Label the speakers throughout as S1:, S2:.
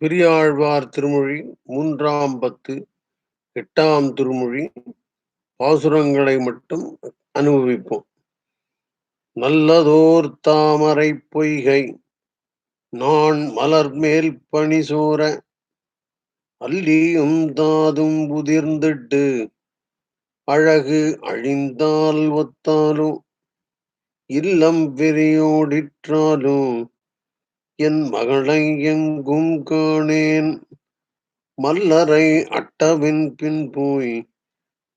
S1: பெரியாழ்வார் திருமொழி மூன்றாம் பத்து எட்டாம் திருமொழி பாசுரங்களை மட்டும் அனுபவிப்போம். நல்லதோர் தாமரை பொய்கை நான் மலர் மேல் பணி சோர அல்லியும் தாதும் உதிர்ந்திட்டு அழகு அழிந்தால் ஒத்தாலும் இல்லம் வெறியோடிற்றாலும் என் மகளை எங்கும் காணேன். மல்லரை அட்டவின் பின் போய்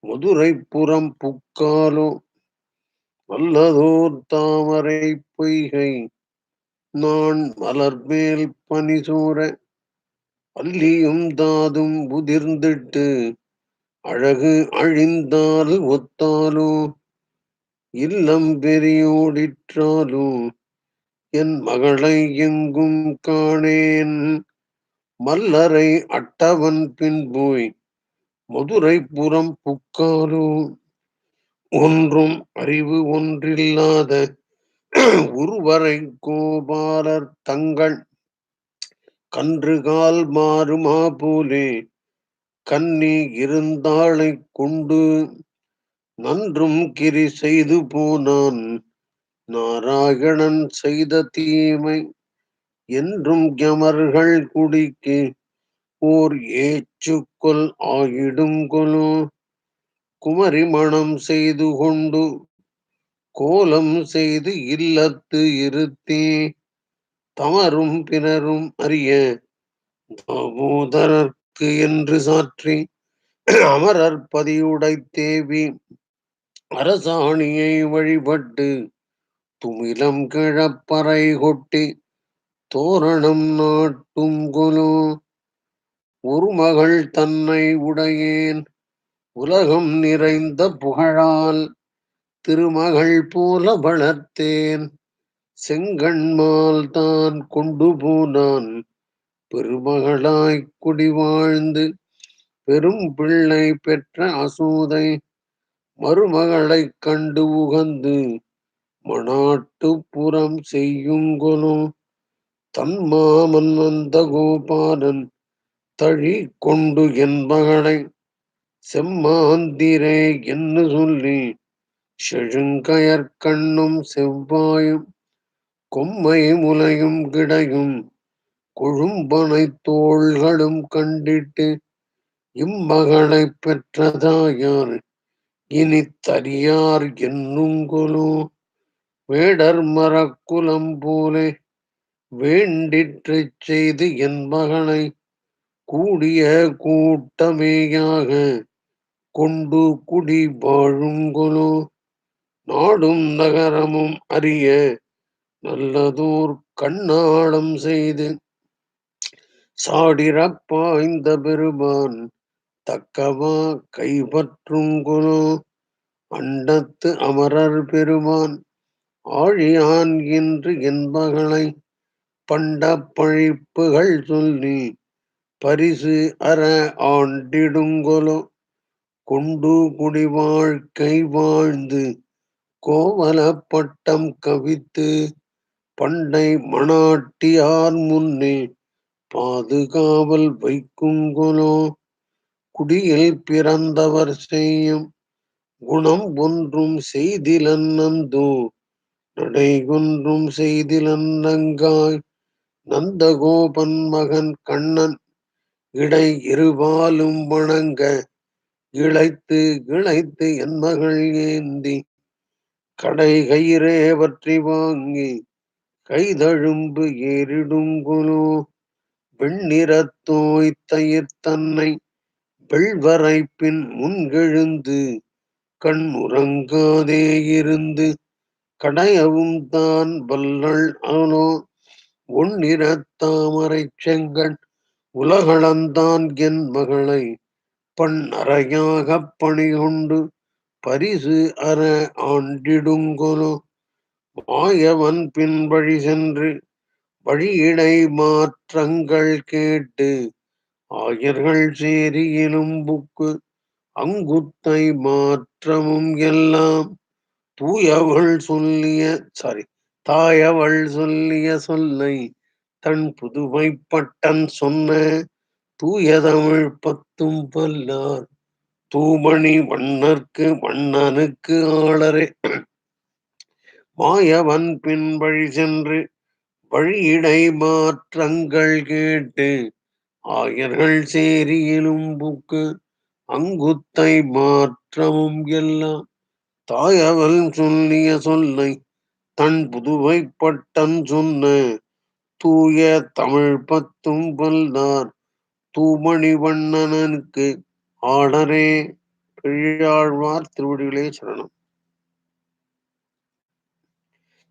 S1: மதுரை புறம் புக்காலோ. வல்லதோர் தாமரை பொய்கை நான் மலர்மேல் பனிசூர பள்ளியும் தாதும் உதிர்ந்திட்டு அழகு அழிந்தால் ஒத்தாலோ. இல்லம் பெரியோடிற்றாலோ என் மகளை எங்கும் காணேன். மல்லரை அட்டவன் பின்போய் மதுரை புறம் புக்காலோ ஒன்றும் அறிவு ஒன்றில்லாத ஒருவரை கோபாலர் தங்கள் கன்றுகால் மாறுமா போலே கன்னி இருந்தாளை கொண்டு நன்றும் கிரி செய்து போனான். நாராயணன் செய்த தீமை என்றும் யமர்கள் குடிக்கு. ஓர் ஏச்சுக்கொல் ஆயிடுங்கொலோ குமரி மணம் செய்து கொண்டு கோலம் செய்து இல்லத்து இருத்தே. தமரும் பிறரும் அறிய தாமோதரர்க்கு என்று சாற்றி அமரர் பதியுடை தேவி அரசாணியை வழிபட்டு துமிலம் கிழப்பறை கொட்டி தோரணம் நாட்டும் கொலோ. ஒரு மகள் தன்னை உடையேன் உலகம் நிறைந்த புகழால் திருமகள் போல வளர்த்தேன். செங்கண்மால் தான் கொண்டு போனான் பெருமகளாய் குடி வாழ்ந்து பெரும் பிள்ளை பெற்ற அசோதை மருமகளைக் கண்டு உகந்து மணாட்டு புறம் செய்யுங்கொலோ தன் மாமன் வந்த கோபாலன் தழி கொண்டு என் மகளை. செம்மாந்திரே என்று சொல்லி செழுங்கயற்கண்ணும் செவ்வாயும் கொம்மை முலையும் கிடையும். கொழும்பனை தோள்களும் கண்டிட்டு இம்மகளை பெற்றதாயார் இனி தரியார் என்னுங்கொலோ வேடர் மரக்குலம் போலே வேண்டிற்று செய்து என் மகளை கூடிய கூட்டமேயாக கொண்டு குடி வாழுங்கொலோ நாடும் நகரமும் அறிய நல்லதோர் கண்ணாடம் செய்து சாடிரப்பாய்ந்த பெருமான் தக்கவா கைப்பற்றுங்கொலோ அண்டத்து அமரர் பெருமான் ஆழியான் என்று என்பகளை பண்ட பழிப்புகள் சொல்லி பரிசு அற ஆண்டிடுங்கொலோ கொண்டு குடிவாழ்க்கை வாழ்ந்து கோவல பட்டம் கவித்து பண்டை மணாட்டியார் முன்னே பாதுகாவல் வைக்குங்கொலோ குடியில் பிறந்தவர் செய்யும் குணம் ஒன்றும் செய்திலன்னந்தோ நடை ஒன்றும் செய்திலன்னங்காய் நந்தகோபன் மகன் கண்ணன் இடை இருபாலும் வணங்க இழைத்து இழைத்து என் மகள் ஏந்தி கடை கயிறே பற்றி வாங்கி கைதழும்பு ஏறிடுங்குலோ வெண்ணிறத்தோய் தயிர் தன்னை வெள்வரைப்பின் முன்கெழுந்து கண் உறங்காதே இருந்து கடையவும் தான் வல்லள் ஆனோ ஒன்னிறத்தாமரை செங்கண் உலகளந்தான் என் மகளை பண் அறையாகப் பணி கொண்டு பரிசு அற ஆண்டிடுங்கொலோ. மாயவன் பின் வழி சென்று வழியிடை மாற்றங்கள் கேட்டு ஆயர்கள் சேரி எலும்புக்கு அங்குத்தை மாற்றமும் எல்லாம். தூயவள் சொல்லிய சாரி தாயவள் சொல்லிய சொல்லை தன் புதுமை பட்டன் சொன்ன தூயதமிழ் பத்தும் பல்லார் தூமணி வண்ணர்க்கு மன்னனுக்கு ஆளரே மாயவன் பின் வழி சென்று வழியிடை மாற்றங்கள் கேட்டு ஆயர்கள் சேரி புக்கு அங்குத்தை மாற்றமும் எல்லாம் தாயவள் சொல்லிய சொல்லை தன் புதுவை பட்டன் சொன்ன தூய தமிழ் பத்தும் வல்லார் தூமணி வண்ணனனுக்கு ஆடரே பெரியாழ்வார் திருவடிகளே சரணம்.